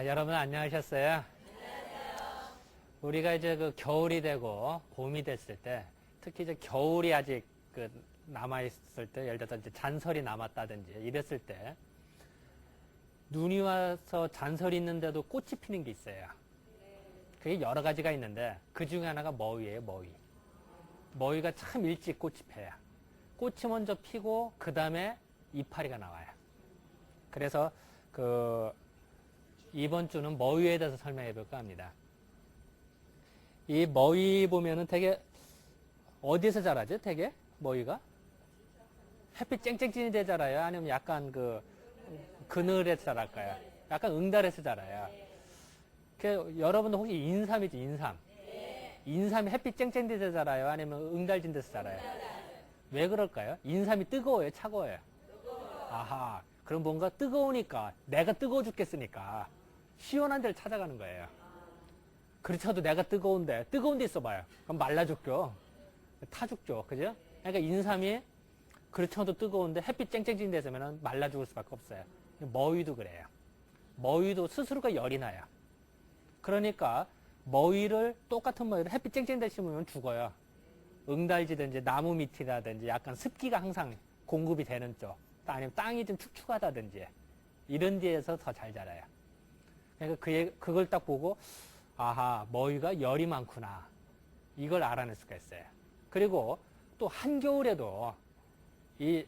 자, 여러분 안녕하셨어요? 우리가 이제 그 겨울이 되고 봄이 됐을 때, 특히 이제 겨울이 아직 그 남아 있을 때, 예를 들어서 이제 잔설이 남았다든지 이랬을 때, 눈이 와서 잔설이 있는데도 꽃이 피는 게 있어요. 그게 여러 가지가 있는데, 그 중에 하나가 머위예요, 머위. 머위가 참 일찍 꽃이 펴요. 꽃이 먼저 피고, 그 다음에 이파리가 나와요. 그래서 그 이번 주는 머위에 대해서 설명해 볼까 합니다. 이 머위 보면은 되게 어디서 자라죠? 되게 머위가 햇빛 쨍쨍쨍이 돼 자라요? 아니면 약간 그 그늘에서 자랄까요? 약간 응달에서 자라요. 그 여러분도 혹시 인삼이죠? 인삼. 인삼이 햇빛 쨍쨍 데서 자라요? 아니면 응달진 데서 자라요? 왜 그럴까요? 인삼이 뜨거워요? 차가워요? 아하. 그럼 뭔가 뜨거우니까 내가 뜨거워 죽겠으니까 시원한 데를 찾아가는 거예요. 그렇다도 내가 뜨거운데 뜨거운 데 있어봐요. 그럼 말라 죽죠. 타 죽죠. 그죠? 그러니까 인삼이 그렇다도 뜨거운데 햇빛 쨍쨍진 데서면 말라 죽을 수밖에 없어요. 머위도 그래요. 머위도 스스로가 열이 나요. 그러니까 머위를 똑같은 머위를 햇빛 쨍쨍 데 심으면 죽어요. 응달지든지 나무 밑이라든지 약간 습기가 항상 공급이 되는 쪽 아니면 땅이 좀 축축하다든지 이런 데에서 더 잘 자라요. 그러니까 그, 그걸 딱 보고 아하 머위가 열이 많구나 이걸 알아낼 수가 있어요. 그리고 또 한겨울에도 이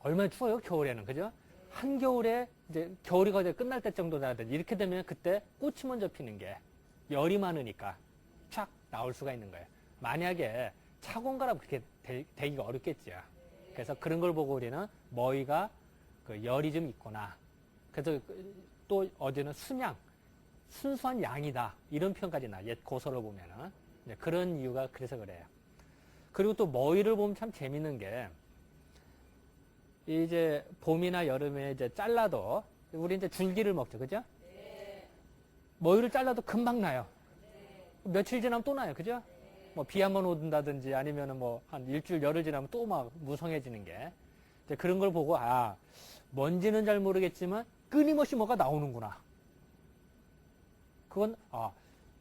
얼마나 추워요 겨울에는 그죠? 한겨울에 이제 겨울이 거의 끝날 때 정도라든지 이렇게 되면 그때 꽃이 먼저 피는 게 열이 많으니까 촥 나올 수가 있는 거예요. 만약에 차고온가라면 그렇게 되, 되기가 어렵겠죠. 그래서 그런 걸 보고 우리는 머위가 그 열이 좀 있구나. 그래서 또 어제는 순양, 순수한 양이다. 이런 표현까지 나, 옛 고서를 보면은. 그런 이유가 그래서 그래요. 그리고 또 머위를 보면 참 재밌는 게, 이제 봄이나 여름에 이제 잘라도, 우리 이제 줄기를 먹죠. 그죠? 머위를 잘라도 금방 나요. 며칠 지나면 또 나요. 그죠? 뭐비 한 번 오든다든지 아니면은 뭐 한 일주일 열흘 지나면 또 막 무성해지는 게 그런 걸 보고 아 뭔지는 잘 모르겠지만 끊임없이 뭐가 나오는구나. 그건 아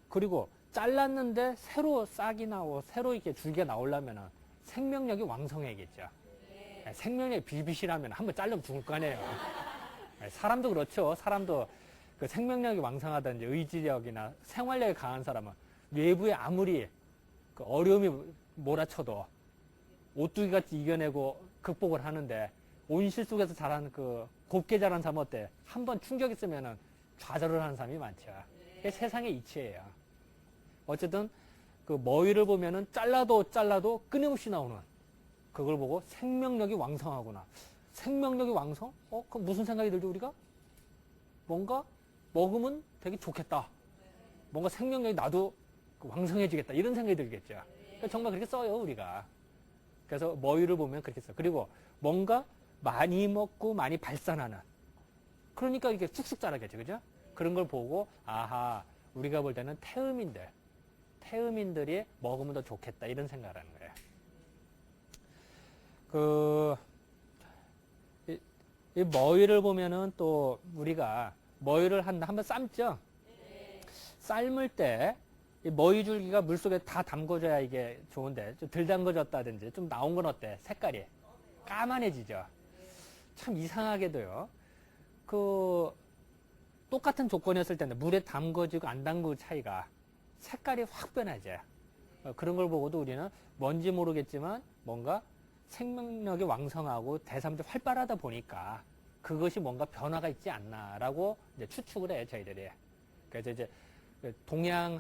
그리고 잘랐는데 새로 싹이 나고 새로 이렇게 줄기가 나오려면은 생명력이 왕성해야겠죠. 네, 생명력이 비비실하면 한번 잘르면 죽을 거 아니에요. 네, 사람도 그렇죠. 사람도 그 생명력이 왕성하든지 의지력이나 생활력이 강한 사람은 외부에 아무리 그 어려움이 몰아쳐도 오뚜기 같이 이겨내고 극복을 하는데 온실 속에서 자란 그 곱게 자란 사람 어때? 한 번 충격 있으면은 좌절을 하는 사람이 많죠. 그게 세상의 이치예요. 어쨌든 그 머위를 보면은 잘라도 잘라도 끊임없이 나오는 그걸 보고 생명력이 왕성하구나. 생명력이 왕성? 어, 그럼 무슨 생각이 들죠, 우리가? 뭔가 먹으면 되게 좋겠다. 뭔가 생명력이 나도 왕성해지겠다. 이런 생각이 들겠죠. 그러니까 정말 그렇게 써요, 우리가. 그래서 머위를 보면 그렇게 써. 그리고 뭔가 많이 먹고 많이 발산하는. 그러니까 이게 쑥쑥 자라겠죠. 그죠? 그런 걸 보고, 아하, 우리가 볼 때는 태음인들. 태음인들이 먹으면 더 좋겠다. 이런 생각을 하는 거예요. 그, 이, 이 머위를 보면은 또 우리가 머위를 한, 한번 삶죠? 삶을 때, 이 머위 줄기가 물속에 다 담궈져야 이게 좋은데, 좀 덜 담궈졌다든지, 좀 나온 건 어때? 색깔이. 까만해지죠? 참 이상하게도요, 그, 똑같은 조건이었을 텐데, 물에 담궈지고 안 담그 차이가 색깔이 확 변하죠. 어, 그런 걸 보고도 우리는 뭔지 모르겠지만, 뭔가 생명력이 왕성하고 대사물이 활발하다 보니까, 그것이 뭔가 변화가 있지 않나라고 이제 추측을 해요, 저희들이. 그래서 이제 그 동양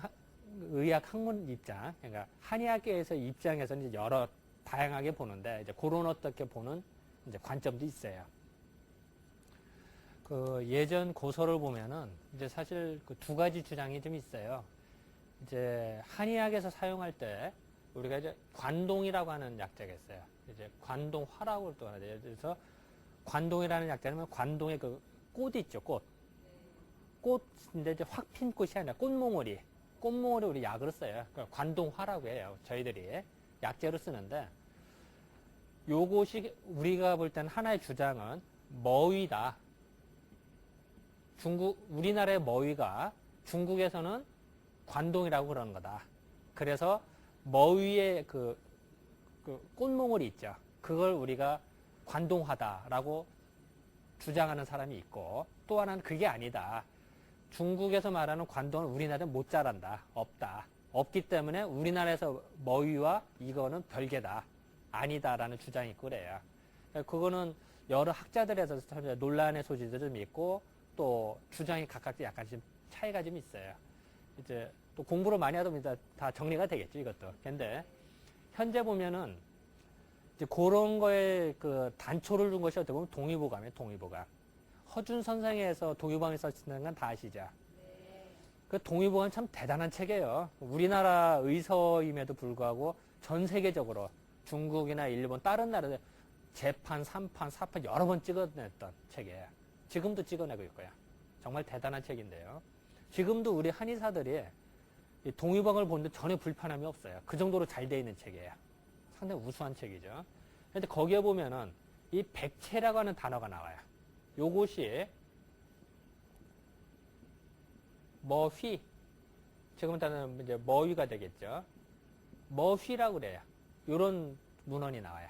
의학 학문 입장, 그러니까 한의학계에서 입장에서는 이제 여러 다양하게 보는데 이제 그런 어떻게 보는 이제 관점도 있어요. 그 예전 고서를 보면은 이제 사실 그 두 가지 주장이 좀 있어요. 이제 한의학에서 사용할 때 우리가 이제 관동이라고 하는 약자가 있어요. 이제 관동화라고 또 하죠. 그래서 관동이라는 약자는 관동의 그꽃 있죠, 꽃. 꽃인데 이제 확 핀 꽃이 아니라 꽃몽오리. 꽃몽오리 우리 약으로 써요. 그러니까 관동화라고 해요. 저희들이 약재로 쓰는데 요것이 우리가 볼 때는 하나의 주장은 머위다. 중국 우리나라의 머위가 중국에서는 관동이라고 그러는 거다. 그래서 머위의 그, 그 꽃몽울이 있죠. 그걸 우리가 관동하다라고 주장하는 사람이 있고 또 하나는 그게 아니다. 중국에서 말하는 관동은 우리나라는 못 자란다. 없다. 없기 때문에 우리나라에서 머위와 이거는 별개다. 아니다라는 주장이 있고 그래요. 그거는 여러 학자들에서 참 논란의 소지도 좀 있고 또 주장이 각각 약간 좀 차이가 좀 있어요. 이제 또 공부를 많이 하다 보니까 다 정리가 되겠죠, 이것도. 근데 현재 보면은 이제 그런 거에 그 단초를 준 것이 어떻게 보면 동의보감이에요, 동의보감. 허준 선생에서 동의보감이 썼다는 건 다 아시죠? 그 동의보감 참 대단한 책이에요. 우리나라 의서임에도 불구하고 전 세계적으로 중국이나 일본 다른 나라들 재판, 3판, 4판 여러 번 찍어냈던 책이에요. 지금도 찍어내고 있고요. 정말 대단한 책인데요. 지금도 우리 한의사들이 이 동의방을 보는데 전혀 불편함이 없어요. 그 정도로 잘 돼 있는 책이에요. 상당히 우수한 책이죠. 근데 거기에 보면은 이 백체라고 하는 단어가 나와요. 요것이 머휘. 지금은 다는 이제 머휘가 되겠죠. 머휘라고 그래요. 요런 문헌이 나와요.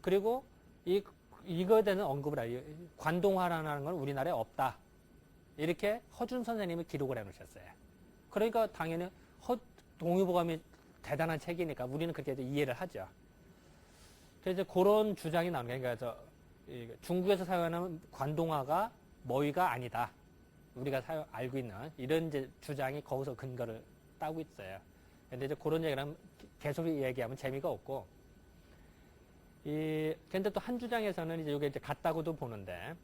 그리고 이, 이거에 대한 언급을 해요. 관동화라는 건 우리나라에 없다. 이렇게 허준 선생님이 기록을 해 놓으셨어요. 그러니까 당연히 허, 동의보감이 대단한 책이니까 우리는 그렇게 이해를 하죠. 그래서 그런 주장이 나오는 거예요. 그러니까 중국에서 사용하는 관동화가 머위가 아니다. 우리가 사용, 알고 있는 이런 주장이 거기서 근거를 따고 있어요. 근데 이제 그런 하면 계속 얘기하면 재미가 없고, 이, 근데 또 한 주장에서는 이제 이게 이제 같다고도 보는데,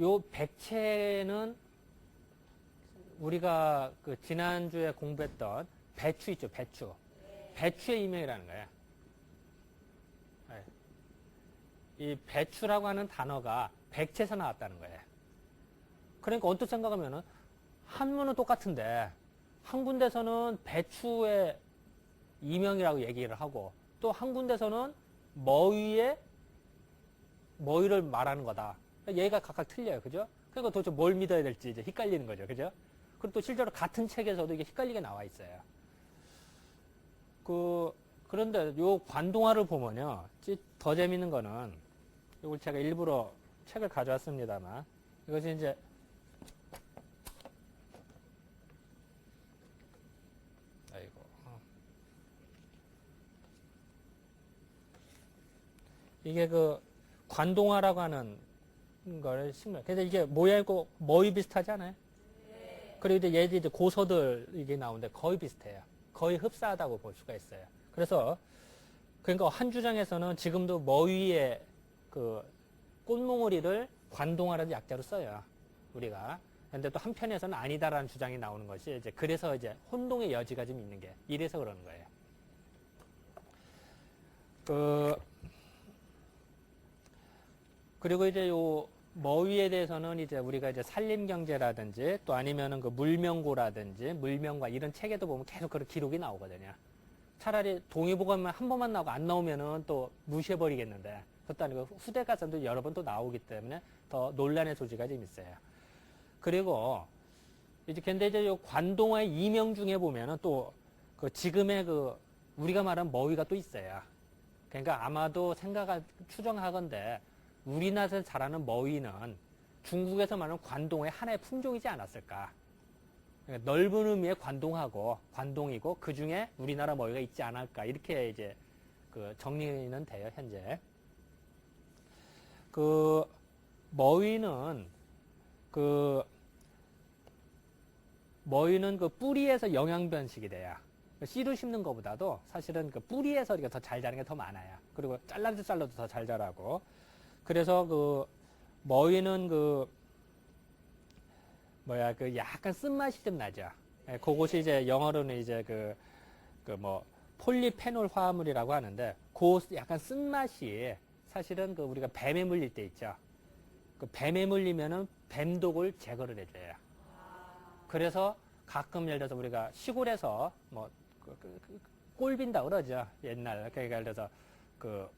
요 백체는 우리가 그 지난주에 공부했던 배추 있죠, 배추. 배추의 이명이라는 거예요. 네. 이 배추라고 하는 단어가 백체에서 나왔다는 거예요. 그러니까 언뜻 생각하면은 한문은 똑같은데 한 군데서는 배추의 이명이라고 얘기를 하고 또 한 군데서는 머위의 머위를 말하는 거다. 얘가 각각 틀려요. 그죠? 그러니까 도대체 뭘 믿어야 될지 이제 헷갈리는 거죠. 그죠? 그리고 또 실제로 같은 책에서도 이게 헷갈리게 나와 있어요. 그, 그런데 요 관동화를 보면요. 찌- 더 재밌는 거는 이걸 제가 일부러 책을 가져왔습니다만 이것이 이제 아이고. 어. 이게 그 관동화라고 하는 걸 식물. 근데 이게 모양이고 머위 비슷하지 않아요? 그리고 이제 얘들이 이제 고서들 이게 나오는데 거의 비슷해요. 거의 흡사하다고 볼 수가 있어요. 그래서 그러니까 한 주장에서는 지금도 머위의 그 꽃몽우리를 관동화라는 약자로 써요. 우리가. 근데 또 한편에서는 아니다라는 주장이 나오는 것이 이제 그래서 이제 혼동의 여지가 좀 있는 게 이래서 그러는 거예요. 그 그리고 이제 요 머위에 대해서는 이제 우리가 이제 산림 경제라든지 또 아니면은 그 물명고라든지 물명과 이런 책에도 보면 계속 그런 기록이 나오거든요. 차라리 동의보감만 한 번만 나오고 안 나오면은 또 무시해버리겠는데 그것도 아니고 후대 가서도 여러 번 또 나오기 때문에 더 논란의 소지가 좀 있어요. 그리고 이제 근데 이제 요 관동화의 이명 중에 보면은 또 그 지금의 그 우리가 말한 머위가 또 있어요. 그러니까 아마도 생각할 추정하건데 우리나라에서 자라는 머위는 중국에서 말하는 관동의 하나의 품종이지 않았을까. 그러니까 넓은 의미의 관동하고 관동이고 그 중에 우리나라 머위가 있지 않을까 이렇게 이제 그 정리는 돼요 현재. 그 머위는 그 머위는 그 뿌리에서 영양 변식이 돼요. 씨로 심는 것보다도 사실은 그 뿌리에서 이렇게 더잘 자라는 게 더 많아요. 그리고 잘라도 잘라도 더 잘 자라고. 그래서 그 머위는 그 뭐야 그 약간 쓴맛이 좀 나죠. 예, 그것이 이제 영어로는 이제 그 그 뭐 폴리페놀 화합물이라고 하는데 그 약간 쓴맛이 사실은 그 우리가 뱀에 물릴 때 있죠. 그 뱀에 물리면은 뱀독을 제거를 해줘요. 그래서 가끔 예를 들어서 우리가 시골에서 뭐 그, 그, 그, 꼴빈다 그러죠. 옛날 그러니까 예를 들어서 그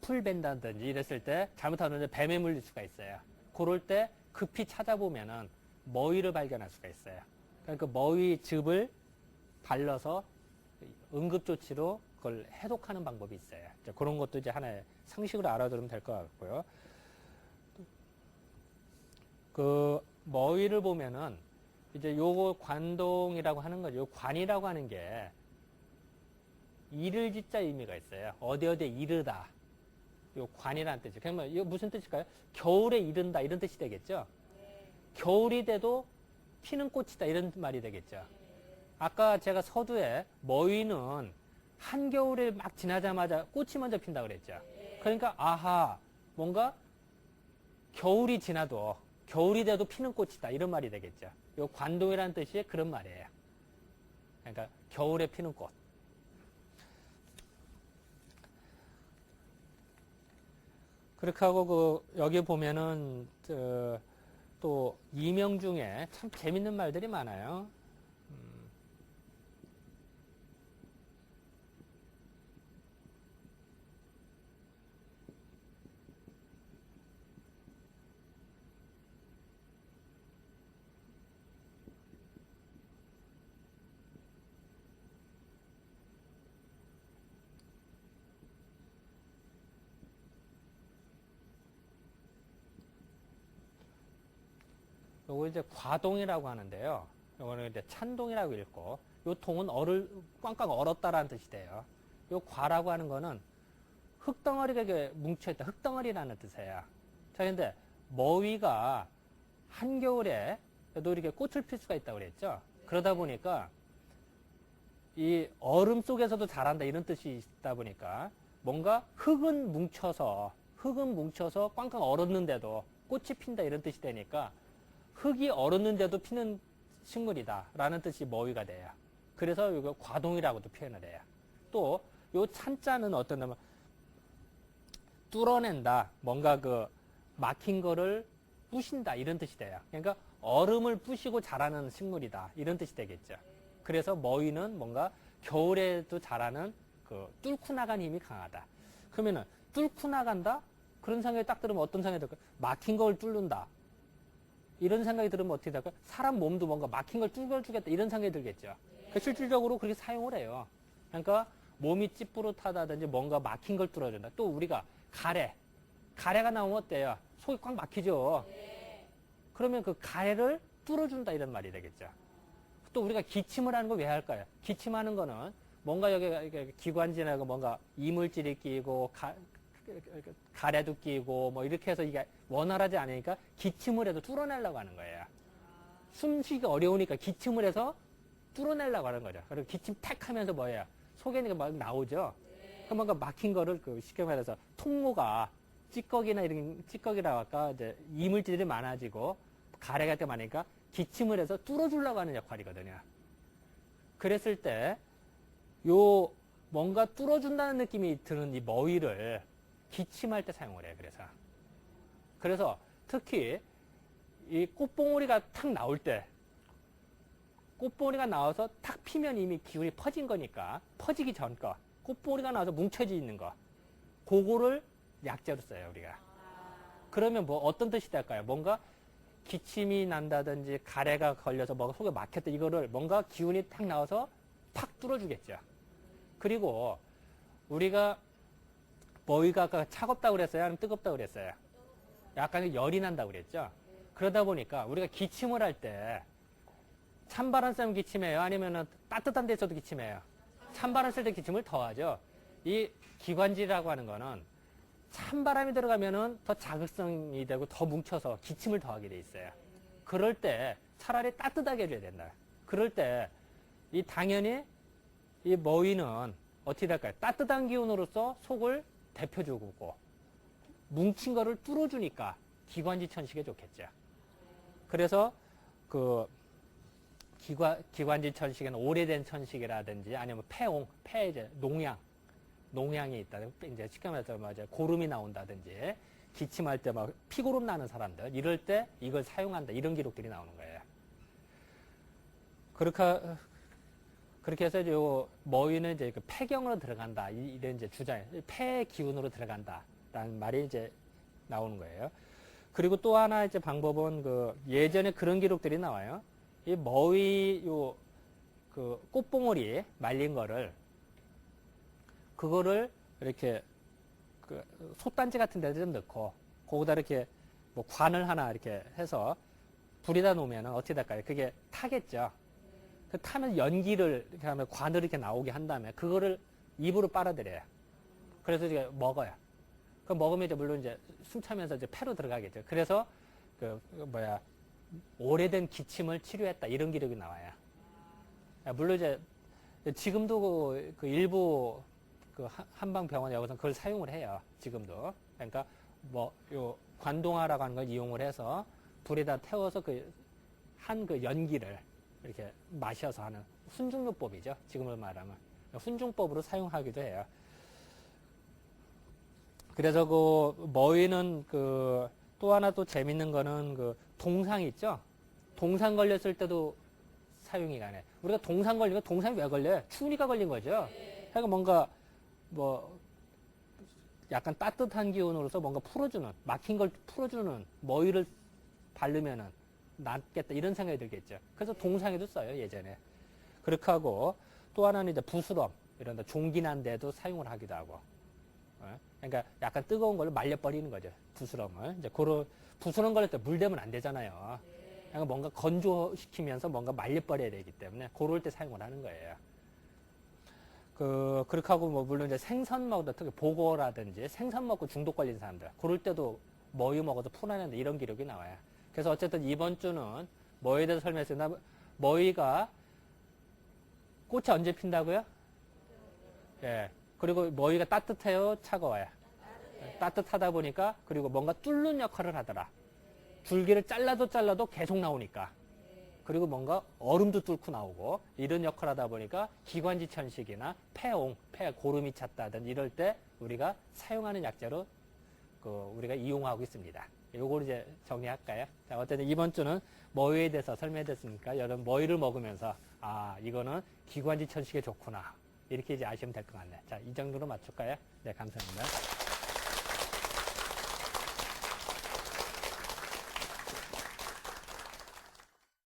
풀 벤다든지 이랬을 때 잘못하면 뱀에 물릴 수가 있어요. 그럴 때 급히 찾아보면은 머위를 발견할 수가 있어요. 그러니까 그 머위 즙을 발라서 응급조치로 그걸 해독하는 방법이 있어요. 그런 것도 이제 하나의 상식으로 알아두면 될 것 같고요. 그 머위를 보면은 이제 요거 관동이라고 하는 거죠. 요 관이라고 하는 게 이를 짓자 의미가 있어요. 어디 어디에 이르다. 요 관이라는 뜻이에요. 그러면 이거 무슨 뜻일까요? 겨울에 이른다 이런 뜻이 되겠죠. 겨울이 돼도 피는 꽃이다 이런 말이 되겠죠. 아까 제가 서두에 머위는 한겨울에 막 지나자마자 꽃이 먼저 핀다 그랬죠. 그러니까 아하 뭔가 겨울이 지나도 겨울이 돼도 피는 꽃이다 이런 말이 되겠죠. 요 관동이라는 뜻이 그런 말이에요. 그러니까 겨울에 피는 꽃. 그렇게 하고 그 여기 보면은 저, 또 이명 중에 참 재밌는 말들이 많아요. 음. 요거 이제 과동이라고 하는데요. 요거는 이제 찬동이라고 읽고, 요 동은 얼을 꽝꽝 얼었다라는 뜻이 돼요. 요 과라고 하는 거는 흙덩어리가 뭉쳐있다. 흙덩어리라는 뜻이에요. 자, 근데 머위가 한겨울에 도 이렇게 꽃을 필 수가 있다고 그랬죠. 그러다 보니까 이 얼음 속에서도 자란다 이런 뜻이 있다 보니까 뭔가 흙은 뭉쳐서 흙은 뭉쳐서 꽝꽝 얼었는데도 꽃이 핀다 이런 뜻이 되니까 흙이 얼었는데도 피는 식물이다라는 뜻이 머위가 돼요. 그래서 이거 과동이라고도 표현을 해요. 또 요 찬자는 어떤 면 뚫어낸다, 뭔가 그 막힌 거를 부신다 이런 뜻이 돼요. 그러니까 얼음을 부시고 자라는 식물이다 이런 뜻이 되겠죠. 그래서 머위는 뭔가 겨울에도 자라는 그 뚫고 나간 힘이 강하다. 그러면은 뚫고 나간다? 그런 생각이 딱 들으면 어떤 생각이 들까요? 막힌 걸 뚫는다. 이런 생각이 들으면 어떻게 될까요? 사람 몸도 뭔가 막힌 걸 뚫어주겠다 이런 생각이 들겠죠. 그 실질적으로 그렇게 사용을 해요. 그러니까 몸이 찌뿌릇하다든지 뭔가 막힌 걸 뚫어준다. 또 우리가 가래, 가래가 나오면 어때요? 속이 꽉 막히죠. 그러면 그 가래를 뚫어준다 이런 말이 되겠죠. 또 우리가 기침을 하는 거왜 할까요? 기침하는 거는 뭔가 여기 기관지나 뭔가 이물질이 끼고 가, 가래도 끼고 뭐 이렇게 해서 이게 원활하지 않으니까 기침을 해도 뚫어내려고 하는 거예요. 숨쉬기 어려우니까 기침을 해서 뚫어내려고 하는 거죠. 그리고 기침 탁 하면서 뭐예요? 속에 있는 게 막 나오죠? 그 뭔가 막힌 거를 그 쉽게 말해서 통로가 찌꺼기나 이런 찌꺼기라고 할까 이제 이물질이 많아지고 가래 같은 게 많으니까 기침을 해서 뚫어주려고 하는 역할이거든요. 그랬을 때 요 뭔가 뚫어준다는 느낌이 드는 이 머위를 기침할 때 사용을 해요. 그래서 그래서 특히 이 꽃봉오리가 탁 나올 때 꽃봉오리가 나와서 탁 피면 이미 기운이 퍼진 거니까 퍼지기 전 거 꽃봉오리가 나와서 뭉쳐져 있는 거 그거를 약재로 써요 우리가 그러면 뭐 어떤 뜻이 될까요? 뭔가 기침이 난다든지 가래가 걸려서 뭐가 속에 막혔다 이거를 뭔가 기운이 탁 나와서 팍 뚫어주겠죠. 그리고 우리가 머위가 아까 차갑다고 그랬어요? 아니면 뜨겁다고 그랬어요? 약간 열이 난다고 그랬죠? 그러다 보니까 우리가 기침을 할 때 찬바람 쐬면 기침해요? 아니면 따뜻한 데서도 기침해요? 찬바람 쓸때 기침을 더 하죠? 이 기관지라고 하는 거는 찬바람이 들어가면은 더 자극성이 되고 더 뭉쳐서 기침을 더 하게 돼 있어요. 그럴 때 차라리 따뜻하게 해줘야 된다. 그럴 때 이 당연히 이 머위는 어떻게 될까요? 따뜻한 기운으로서 속을 대표주고 뭉친 거를 뚫어주니까 기관지 천식에 좋겠죠. 그래서 그 기관, 기관지 천식은 오래된 천식이라든지 아니면 폐옹, 폐 이제 농양, 농양이 있다. 이제 쉽게 말해서 뭐 이제 고름이 나온다든지 기침할 때 막 피고름 나는 사람들 이럴 때 이걸 사용한다 이런 기록들이 나오는 거예요. 그렇게 그렇게 해서 요 머위는 이제 그 폐경으로 들어간다 이- 이런 이제 주장, 폐 기운으로 들어간다라는 말이 이제 나오는 거예요. 그리고 또 하나 이제 방법은 그 예전에 그런 기록들이 나와요. 이 머위 요 그 꽃봉오리 말린 거를 그거를 이렇게 그 솥단지 같은 데좀 넣고 거기다 이렇게 뭐 관을 하나 이렇게 해서 불에다 놓으면 어떻게 될까요? 그게 타겠죠. 그 타면 연기를 이렇게 하면 관을 이렇게 나오게 한 다음에 그거를 입으로 빨아들여요. 그래서 이제 먹어요. 그 먹으면 이제 물론 이제 숨 차면서 이제 폐로 들어가겠죠. 그래서 그 뭐야 오래된 기침을 치료했다 이런 기록이 나와요. 아, 물론 이제 지금도 그, 그 일부 그 한- 한방 병원 여기서 그걸 사용을 해요. 지금도. 그러니까 뭐 요 관동화라고 하는 걸 이용을 해서 불에다 태워서 그 한그 연기를 이렇게 마셔서 하는 훈중요법이죠. 지금을 말하면 훈중법으로 사용하기도 해요. 그래서 그 머위는 그 또 하나 또 재밌는 거는 그 동상 있죠. 동상 걸렸을 때도 사용이 가네. 우리가 동상 걸리면 동상이 왜 걸려요? 추우니까 걸린 거죠. 그러니까 뭔가 뭐 약간 따뜻한 기운으로서 뭔가 풀어주는 막힌 걸 풀어주는 머위를 바르면은 낫겠다 이런 생각이 들겠죠. 그래서 동상에도 써요 예전에. 그렇게 하고 또 하나는 이제 부스럼 이런 데 종기난 데도 사용을 하기도 하고. 어? 그러니까 약간 뜨거운 걸로 말려버리는 거죠. 부스럼을. 이제 그런 부스럼 걸릴 때 물 대면 안 되잖아요. 뭔가 건조시키면서 뭔가 말려버려야 되기 때문에 그럴 때 사용을 하는 거예요. 그, 그렇게 하고 뭐 물론 이제 생선 먹다 특히 보고라든지 생선 먹고 중독 걸린 사람들 그럴 때도 머위 먹어서 풀어내는데 이런 기록이 나와요. 그래서 어쨌든 이번 주는 머위에 대해서 설명했습니다. 머위가 꽃이 언제 핀다고요? 예. 그리고 머위가 따뜻해요? 차가워요? 따뜻하다 보니까 그리고 뭔가 뚫는 역할을 하더라. 줄기를 잘라도 잘라도 계속 나오니까. 그리고 뭔가 얼음도 뚫고 나오고 이런 역할을 하다 보니까 기관지 천식이나 폐옹, 폐 고름이 찼다든 이럴 때 우리가 사용하는 약재로 그 우리가 이용하고 있습니다. 요걸 이제 정리할까요? 자, 어쨌든 이번 주는 머위에 대해서 설명했으니까 여러분 머위를 먹으면서 아 이거는 기관지 천식에 좋구나 이렇게 이제 아시면 될 것 같네. 자, 이 정도로 맞출까요? 네, 감사합니다.